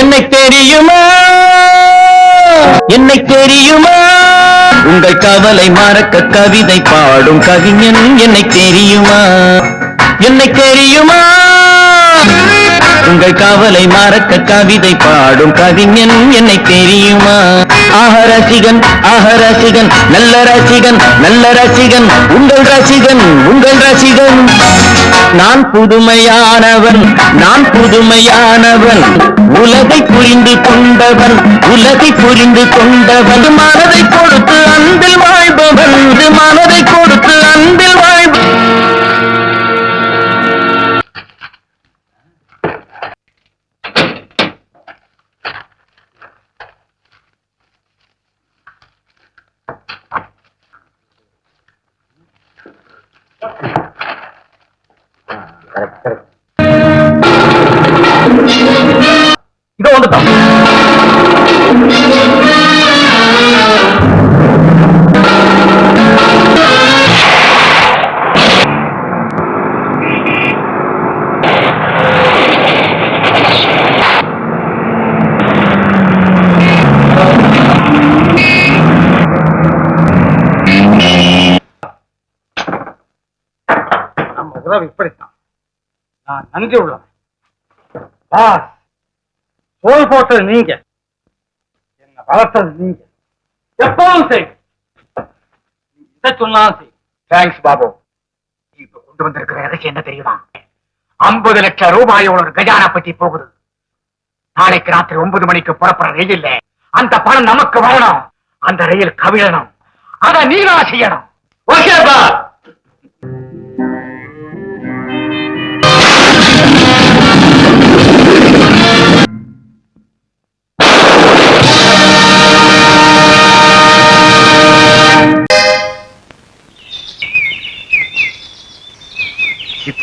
என்னை தெரியுமா? என்னை தெரியுமா? உங்கள் கவலை மறக்க கவிதை பாடும் கவிஞன் என்னை தெரியுமா? என்னை தெரியுமா? உங்கள் கவலை மறக்க கவிதை பாடும் கவிஞன் என்னை தெரியுமா? ஆஹ ரசிகன் ஆஹ ரசிகன் நல்ல ரசிகன் நல்ல ரசிகன் உங்கள் ரசிகன் உங்கள் ரசிகன். நான் புதுமையானவன் நான் புதுமையானவன். உலகை புரிந்து கொண்டவன் உலகை புரிந்து கொண்டவன். மனதை கொடுத்து அன்பில் வாழ்பவன் மனதை கொடுத்து அன்பில் வாழ்பவன் இதோ நம்ம உறவு இப்படித்தான். நான் நன்றி உள்ளவன். பாஸ். சோல் போட்டது நீங்க. என்ன வளர்த்தது நீங்க. எப்பவும் சரி. எதை சொன்னாலும் சரி. தேங்க்ஸ் பாபு. இப்ப கொண்டு வந்திருக்கிற ரகசியம் என்ன தெரியுமா? ஐம்பது லட்சம் ரூபாயோட ஒரு கஜானா பத்தி போகுது. நாளைக்கு ராத்திரி ஒன்பது மணிக்கு புறப்படுற ரயில்ல அந்த பணம் நமக்கு வரணும். அந்த ரயில் கவிழணும். அதை நீதான் செய்யணும். ஓகே